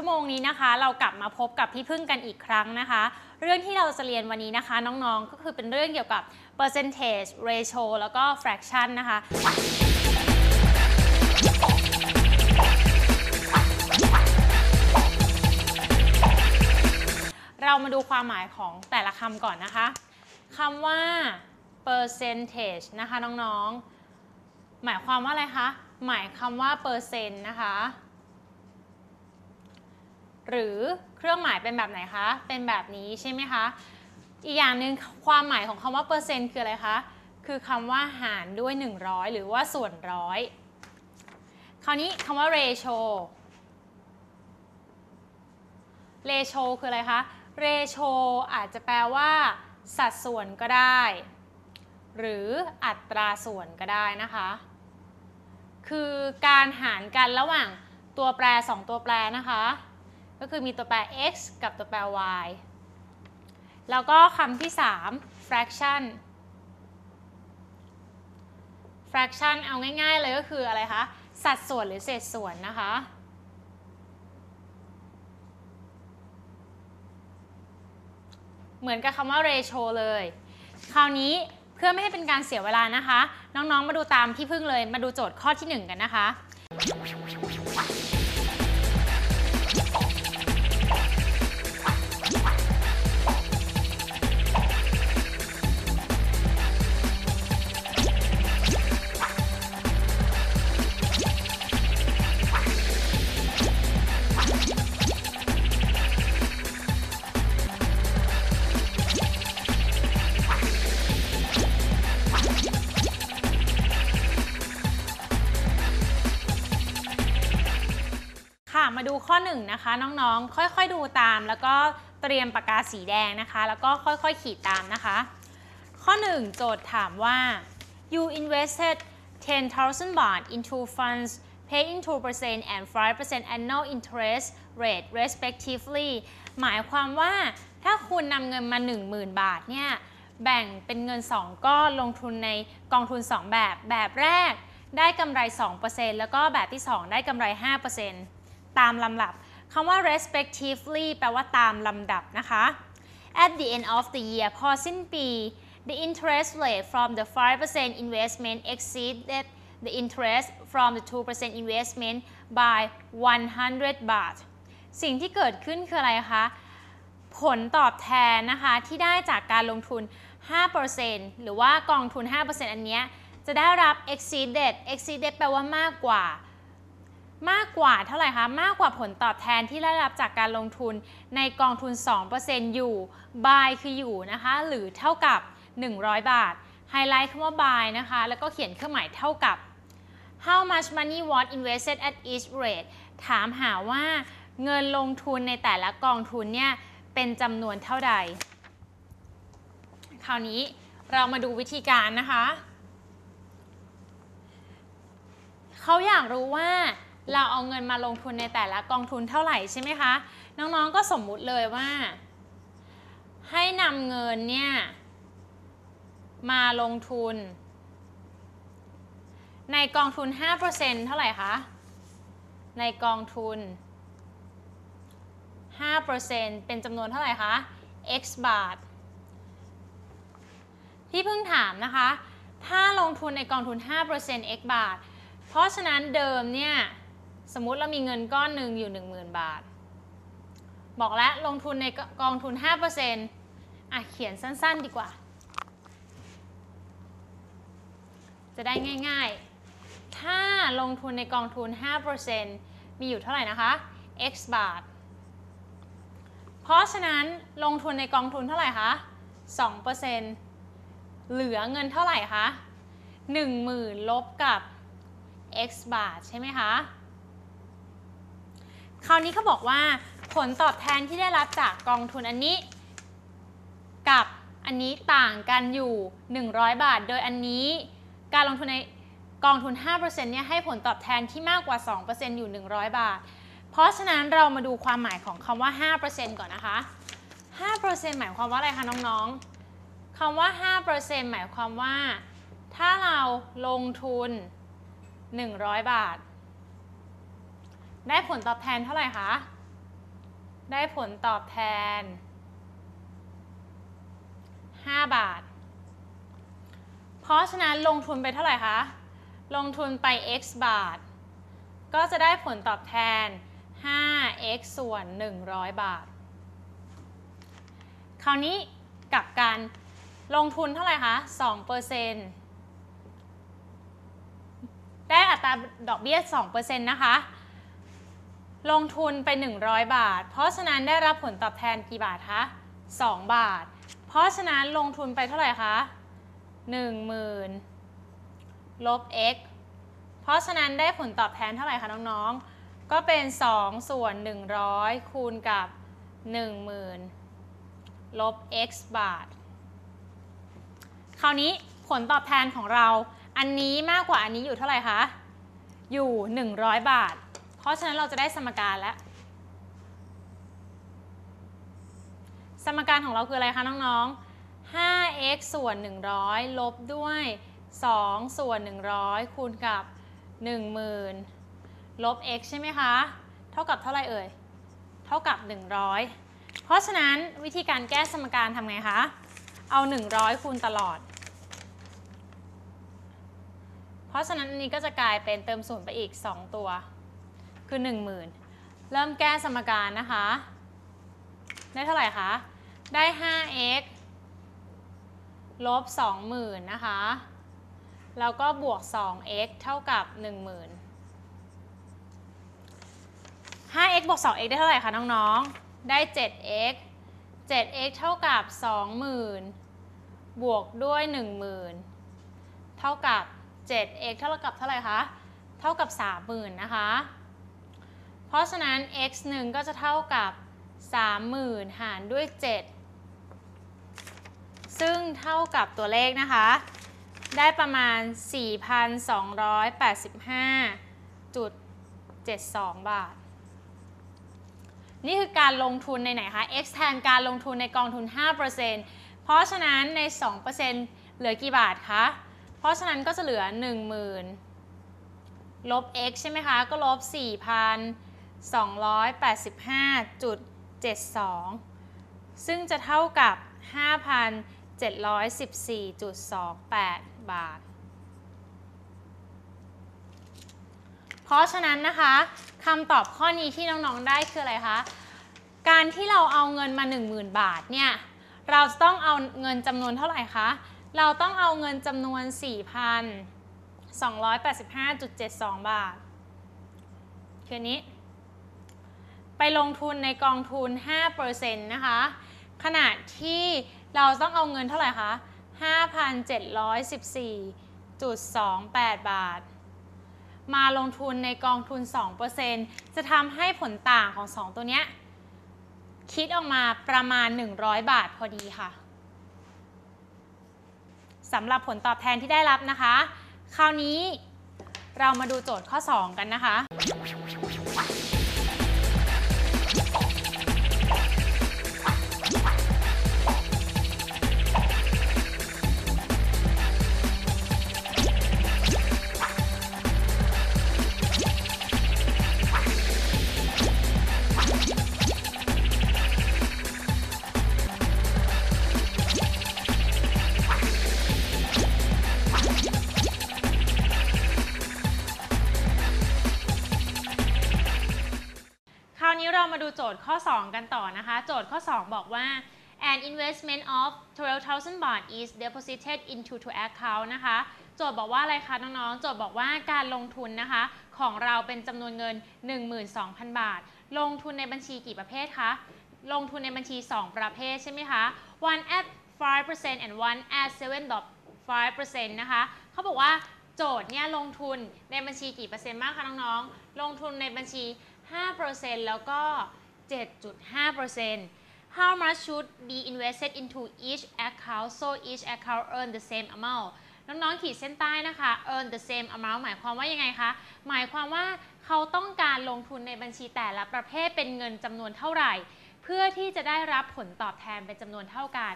ชั่วโมงนี้นะคะ เรากลับมาพบกับพี่พึ่งกันอีกครั้งนะคะ เรื่องที่เราจะเรียนวันนี้นะคะ น้องๆ ก็คือเป็นเรื่องเกี่ยวกับ percentage ratio แล้วก็ fraction นะคะ เรามาดูความหมายของแต่ละคำก่อนนะคะคำว่า percentage นะคะน้องๆ หมายความว่าอะไรคะ หมายคำว่าเปอร์เซ็นต์นะคะ หรือเครื่องหมายเป็นแบบไหนคะ เป็นแบบนี้ใช่ไหมคะ อีกอย่างหนึ่งความหมายของคำว่าเปอร์เซ็นต์คืออะไรคะ คือคำว่าหารด้วย 100 หรือว่าส่วนร้อย คราวนี้คำว่า ratio ratio คืออะไรคะ ratio อาจจะแปลว่า สัดส่วนก็ได้ หรืออัตราส่วนก็ได้นะคะ คือการหารกันระหว่างตัวแปร 2 ตัวแปรนะคะ ก็คือมีตัวแปร x กับตัวแปร y แล้วก็คำที่ 3 fraction fraction เอาง่ายๆเลยก็คืออะไรคะ สัดส่วนหรือเศษส่วนนะคะ เหมือนกับคำว่า ratio เลย คราวนี้เพื่อไม่ให้เป็นการเสียเวลานะคะ น้องๆ มาดูตามที่พึ่งเลย มาดูโจทย์ข้อที่ 1 กันนะคะ มาดูข้อ1นนะคะน้องๆ ค่อยๆดูตาม แล้วก็เตรียมปากกาสีแดงนะคะ แล้วก็ค่อยๆขีดตามนะคะ ข้อ 1 โจทย์ถามว่า you invested 10,000 baht into funds paying 2% and 5% annual interest rate respectively หมายความว่าถ้าคุณนำเงินมา 10,000 บาทเนี่ยแบ่งเป็นเงิน 2 ก้อนลงทุนในกองทุน 2 แบบแบบแรกได้กำไร 2%แล้วก็แบบที่ 2 ได้กำไร 5% ตามลำดับคำว่า respectively แปลว่าตามลำดับนะคะ at the end of the year พอสิ้นปี the interest rate from the 5% investment exceeded the interest from the 2% investment by 100 baht สิ่งที่เกิดขึ้นคืออะไรคะ ผลตอบแทนนะคะที่ได้จากการลงทุน 5%หรือว่ากองทุน 5%อันเนี้ยจะได้รับ exceeded exceeded แปลว่ามากกว่า มากกว่าเท่าไหร่คะ มากกว่าผลตอบแทนที่ได้รับจากการลงทุนในกองทุน 2%อยู่ by คืออยู่นะคะ หรือเท่ากับ 100 บาท ไฮไลท์คำว่า by นะคะ แล้วก็เขียนเครื่องหมายเท่ากับ how much money was invested at each rate ถามหาว่าเงินลงทุนในแต่ละกองทุนเนี่ย เป็นจำนวนเท่าใด คราวนี้เรามาดูวิธีการนะคะ เขาอยากรู้ว่า เราเอาเงินมาลงทุนในแต่ละกองทุนเท่าไหร่ใช่ไหมคะ น้องๆก็สมมุติเลยว่า ให้นำเงินเนี่ยมาลงทุน ในกองทุน 5%เท่าไหร่คะ ในกองทุน 5%เป็นจำนวนเท่าไหร่คะ x บาท ที่เพิ่งถามนะคะ ถ้าลงทุนในกองทุน 5% x บาท เพราะฉะนั้นเดิมเนี่ย สมมุติเรามีเงินก้อนหนึ่งอยู่ 10,000 บาท บอกแล้วลงทุนในกองทุน 5%อะเขียนสั้น ๆ ดีกว่า จะได้ง่าย ๆ ถ้าลงทุนในกองทุน 5%มีอยู่เท่าไหร่นะคะ x บาท เพราะฉะนั้นลงทุนในกองทุนเท่าไหร่คะ2%เหลือเงินเท่าไหร่คะ10,000ลบกับ x บาทใช่ไหมคะ คราวนี้เขาบอกว่าผลตอบแทนที่ได้รับจากกองทุนอันนี้ กับอันนี้ต่างกันอยู่ 100 บาท โดยอันนี้การลงทุนในกองทุน 5%เนี่ยให้ผลตอบแทนที่มากกว่า 2%อยู่ 100 บาท เพราะฉะนั้นเรามาดูความหมายของคำว่า 5%ก่อนนะคะ 5%หมายความว่าอะไรคะน้องๆคำว่า 5%หมายความว่า ถ้าเราลงทุน 100 บาท ได้ผลตอบแทนเท่าไหร่คะ ได้ผลตอบแทน 5 บาท เพราะฉะนั้นลงทุนไปเท่าไหร่คะ ลงทุนไป x บาท ก็จะได้ผลตอบแทน 5x ส่วน 100 บาท คราวนี้กับการลงทุนเท่าไหร่คะ2%ได้อัตราดอกเบี้ย2%นะคะ ลงทุนไป 100 บาท เพราะฉะนั้นได้รับผลตอบแทนกี่บาทคะ 2 บาท เพราะฉะนั้นลงทุนไปเท่าไหร่คะ 10,000 ลบ x เพราะฉะนั้นได้ผลตอบแทนเท่าไหร่คะน้องๆ ก็เป็น 2 ส่วน 100 คูณกับ 10,000 ลบ x บาท คราวนี้ผลตอบแทนของเราอันนี้มากกว่าอันนี้อยู่เท่าไหร่คะ อยู่ 100 บาท เพราะฉะนั้นเราจะได้สมการแล้ว สมการของเราคืออะไรคะน้องๆ 5x ส่วน 100 ลบด้วย 2 ส่วน 100 คูณกับ 10,000 ลบ x ใช่ไหมคะ เท่ากับเท่าไรเอ่ย เท่ากับ 100 เพราะฉะนั้นวิธีการแก้สมการทำไงคะ เอา 100 คูณตลอดเพราะฉะนั้นอันนี้ก็จะกลายเป็นเติมศูนย์ไปอีก 2 ตัว คือ 10,000 เริ่มแก้สมการนะคะ ได้เท่าไหร่คะ ได้ 5x ลบ 20,000 นะคะ แล้วก็บวก 2x เท่ากับ 10,000 5x บวก 2x ได้เท่าไหร่คะน้องๆ ได้ 7x 7x เท่ากับ 20,000 บวกด้วย 10,000 เท่ากับ 7x เท่ากับเท่าไหร่คะ เท่ากับ 30,000 นะคะ เพราะฉะนั้น x 1ก็จะเท่ากับ 30,000 หารด้วย 7 ซึ่งเท่ากับตัวเลขนะคะ ได้ประมาณ 4,285.72 บาท นี่คือการลงทุนในไหนคะ x แทนการลงทุนในกองทุน 5%เพราะฉะนั้นใน 2%เหลือกี่บาทคะ เพราะฉะนั้นก็จะเหลือ 10,000ลบ x ใช่ไหมคะ ก็ลบ 285.72 ซึ่งจะเท่ากับ 5,714.28 บาท เพราะฉะนั้นนะคะคำตอบข้อนี้ที่น้องๆ ได้คืออะไรคะ การที่เราเอาเงินมา 10,000 บาทเนี่ย เราจะต้องเอาเงินจำนวนเท่าไหร่คะ เราต้องเอาเงินจำนวน 4,285.72 บาท คือนี้ ไปลงทุนในกองทุน 5%นะคะ ขณะที่เราต้องเอาเงินเท่าไหร่คะ 5,714.28 บาท มาลงทุนในกองทุน 2%จะทำให้ผลต่างของ 2 ตัวเนี้ยคิดออกมาประมาณ 100 บาทพอดีค่ะสำหรับผลตอบแทนที่ได้รับนะคะ คราวนี้เรามาดูโจทย์ข้อ 2 กันนะคะ เรามาดูโจทย์ข้อ 2 กันต่อนะคะ โจทย์ข้อ 2 บอกว่า an investment of 12,000 baht is deposited into to account นะคะ โจทย์บอกว่าอะไรคะน้องๆ โจทย์บอกว่าการลงทุนนะคะ ของเราเป็นจำนวนเงิน 12,000 บาท ลงทุนในบัญชีกี่ประเภทคะ ลงทุนในบัญชี 2 ประเภทใช่ไหมคะ one at 5% and one at 7.5%นะคะเขาบอกว่าโจทย์เนี่ยลงทุนในบัญชีกี่เปอร์เซ็นต์บ้างคะน้องๆ ลงทุนในบัญชี 5%แล้วก็ 7.5% How much should be invested into each account so each account earn the same amount น้องๆขีดเส้นใต้นะคะ earn the same amount หมายความว่ายังไงคะ หมายความว่าเขาต้องการลงทุนในบัญชีแต่ละประเภทเป็นเงินจำนวนเท่าไหร่ เพื่อที่จะได้รับผลตอบแทนเป็นจำนวนเท่ากัน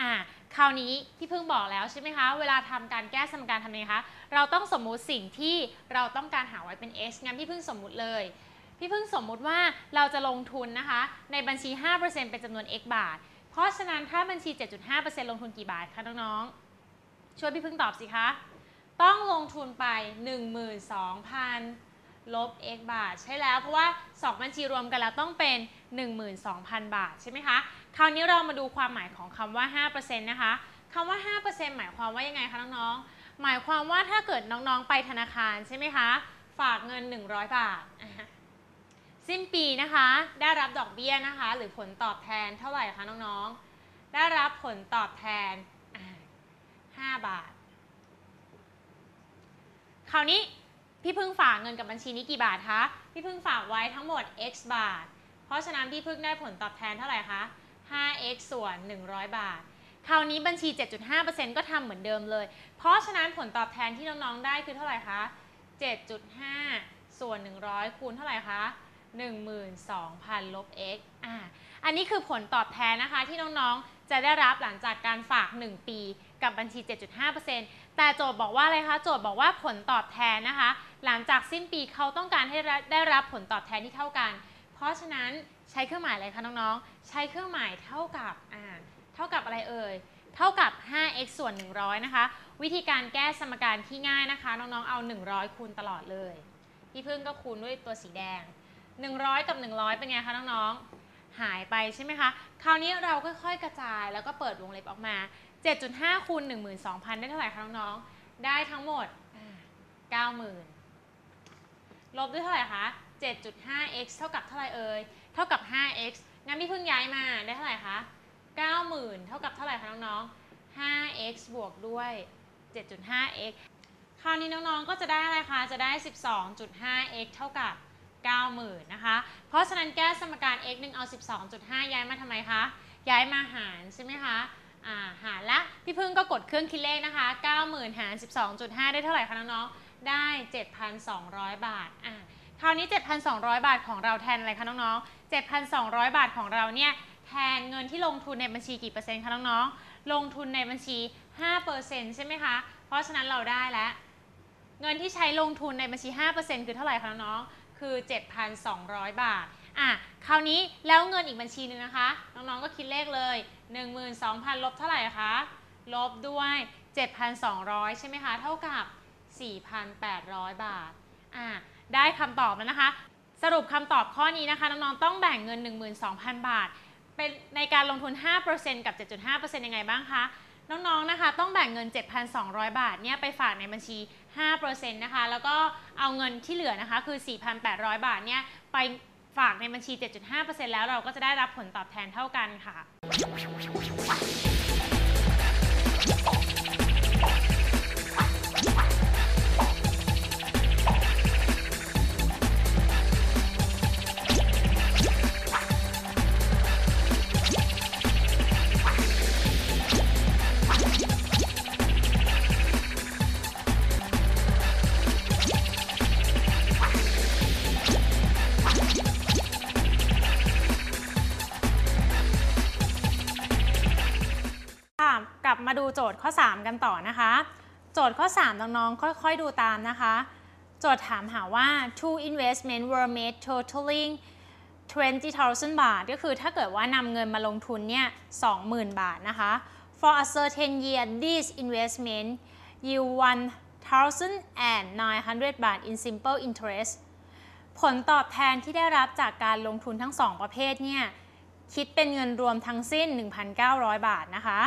อ่าคราวนี้พี่เพิ่งบอกแล้วใช่ไหมคะ เวลาทำการแก้สมการทำยังไงคะ เราต้องสมมุติสิ่งที่เราต้องการหาไว้เป็น x งั้นพี่เพิ่งสมมุติเลย พี่พี่พึ่งสมมุติว่าเราจะลงทุนนะคะ ในบัญชี 5%เป็นจำนวน x บาท เพราะฉะนั้นถ้าบัญชี 7.5%ลงทุนกี่บาทคะน้องๆ ช่วยพี่เพึ่งตอบสิคะ ต้องลงทุนไป 12,000 ลบ x บาท ใช่แล้วเพราะว่า 2 บัญชีรวมกันแล้วต้องเป็น 12,000 บาทใช่ไหมคะ คราวนี้เรามาดูความหมายของคำว่า 5%นะคะคำว่า 5%หมายความว่ายังไงคะน้องๆ หมายความว่าถ้าเกิดน้องๆ ไปธนาคารใช่ไหมคะ ฝากเงิน 100 บาทอะฮะ สิ้นปีนะคะ ได้รับดอกเบี้ยนะคะ หรือผลตอบแทนเท่าไหร่คะน้องๆ ได้รับผลตอบแทน 5 บาท คราวนี้พี่พึ่งฝากเงินกับบัญชีนี้กี่บาทคะ พี่พึ่งฝากไว้ทั้งหมด x บาท เพราะฉะนั้นพี่พึ่งได้ผลตอบแทนเท่าไหร่คะ 5x ส่วน 100 บาท คราวนี้บัญชี 7.5%ก็ทำเหมือนเดิมเลย เพราะฉะนั้นผลตอบแทนที่น้องๆ ได้คือเท่าไหร่คะ 7.5 ส่วน 100 คูณเท่าไหร่คะ 12,000ลบ x อ่าอันนี้คือผลตอบแทนนะคะที่น้องๆ จะได้รับหลังจากการฝาก 1 ปี กับบัญชี 7.5%แต่โจทย์บอกว่าอะไรคะ โจทย์บอกว่าผลตอบแทนนะคะ หลังจากสิ้นปีเขาต้องการให้ได้รับผลตอบแทนที่เท่ากัน เพราะฉะนั้นใช้เครื่องหมายอะไรคะน้องๆ ใช้เครื่องหมายเท่ากับอ่าเท่ากับอะไรเอ่ย เท่ากับ 5x ส่วน 100 นะคะ วิธีการแก้สมการที่ง่ายนะคะ น้องๆ เอา 100 คูณตลอดเลย พี่พึ่งก็คูณด้วยตัวสีแดง 100 กับ 100 เป็นไงคะน้องๆ หายไปใช่ไหมคะ คราวนี้เราค่อยๆกระจายแล้วก็เปิดวงเล็บออกมา 7.5คูณ12,000 ได้เท่าไหร่คะน้องๆ ได้ทั้งหมดอ่า90,000 ลบด้วยเท่าไหร่คะ 7.5x เท่ากับเท่าไหร่เอ่ย เท่ากับ 5x งั้นพี่เพึ่งย้ายมาได้เท่าไหร่คะ 90,000 เท่ากับเท่าไหร่คะน้องๆ 5x บวกด้วย 7.5x คราวนี้น้องๆ ก็จะได้อะไรคะ จะได้ 12.5x เท่ากับ 90,000นะคะ เพราะฉะนั้นแก้สมการ x 1เอา 12.5 ย้ายมาทำไมคะ ย้ายมาหารใช่ไหมคะาหารละพี่พึ่งก็กดเครื่องคิดเลขนะคะ 90,000 หาร 12.5 ได้เท่าไหร่คะน้องๆ ได้ 7,200 บาทอ่าคราวนี้ 7,200 บาทของเราแทนอะไรคะน้องๆ 7,200 บาทของเราเนี่ยแทนเงินที่ลงทุนในบัญชีกี่เปอร์เซ็นต์คะน้องๆ ลงทุนในบัญชี 5%ใช่ไหมคะ เพราะฉะนั้นเราได้แล้ว เงินที่ใช้ลงทุนในบัญชี 5%คือเท่าไหร่คะน้องๆ คือ 7,200 บาท อะ คราวนี้แล้วเงินอีกบัญชีหนึ่งนะคะ น้องๆ ก็คิดเลขเลย 12,000 ลบเท่าไหร่คะ ลบด้วย 7,200 ใช่ไหมคะ เท่ากับ 4,800 บาท อะ ได้คำตอบแล้วนะคะ สรุปคำตอบข้อนี้นะคะ น้องๆ ต้องแบ่งเงิน 12,000 บาท เป็นในการลงทุน 5%กับ 7.5%ยังไงบ้างคะ น้องๆ นะคะ ต้องแบ่งเงิน 7,200 บาท เนี่ย ไปฝากในบัญชี 5%นะคะ แล้วก็เอาเงินที่เหลือนะคะ คือ 4,800 บาทเนี่ย ไปฝากในบัญชี 7.5%แล้วเราก็จะได้รับผลตอบแทนเท่ากันค่ะ โจทย์ข้อ 3 น้องๆ ค่อยๆ ดูตามนะคะ โจทย์ถามหาว่า two investment were made totaling 20,000 บาท ก็คือถ้าเกิดว่านำเงินมาลงทุนเนี่ย20,000 บาทนะคะ for a certain year this investment yield 1,900 บาท in simple interest ผลตอบแทนที่ได้รับจากการลงทุนทั้ง 2 ประเภทเนี่ยคิดเป็นเงินรวมทั้งสิ้น 1,900 บาทนะคะ